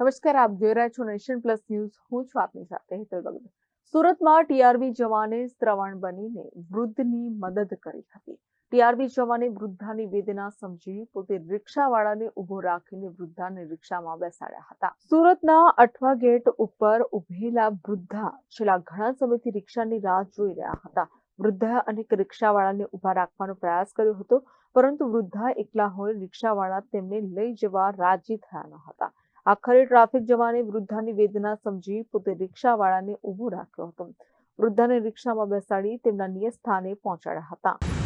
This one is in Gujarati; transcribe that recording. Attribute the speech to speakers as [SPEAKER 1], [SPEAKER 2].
[SPEAKER 1] નમસ્કાર, આપ જોઈ રહ્યા છો નેશન પ્લસ ન્યૂઝ. હું છું આપની સાથે હેતલ ભગત સુરતમાં ટીઆરબી જવાને શ્રવણ બનીને વૃદ્ધની મદદ કરી હતી. ટીઆરબી જવાને વૃદ્ધાની વેદના સમજી પોતે રિક્ષાવાળાને ઊભો રાખીને વૃદ્ધાને રિક્ષામાં બેસાડ્યા હતા. સુરતના અઠવા ગેટ ઉપર ઉભેલા વૃદ્ધા છેલ્લા ઘણા સમયથી રિક્ષાની રાહ જોઈ રહ્યા હતા. વૃદ્ધા અનેક રિક્ષાવાળાને ઊભા રાખવાનો પ્રયાસ કર્યો હતો, પરંતુ વૃદ્ધા એકલા હોય રિક્ષાવાળા તેમને લઈ જવા રાજી થયા ન હતા. આખરે ટ્રાફિક જવાને વૃદ્ધાની વેદના સમજી પોતે રિક્ષાવાળાને ઊભો રાખ્યો હતો. વૃદ્ધાને રિક્ષામાં બેસાડી તેમના નિયત સ્થાને પહોંચાડ્યા હતા.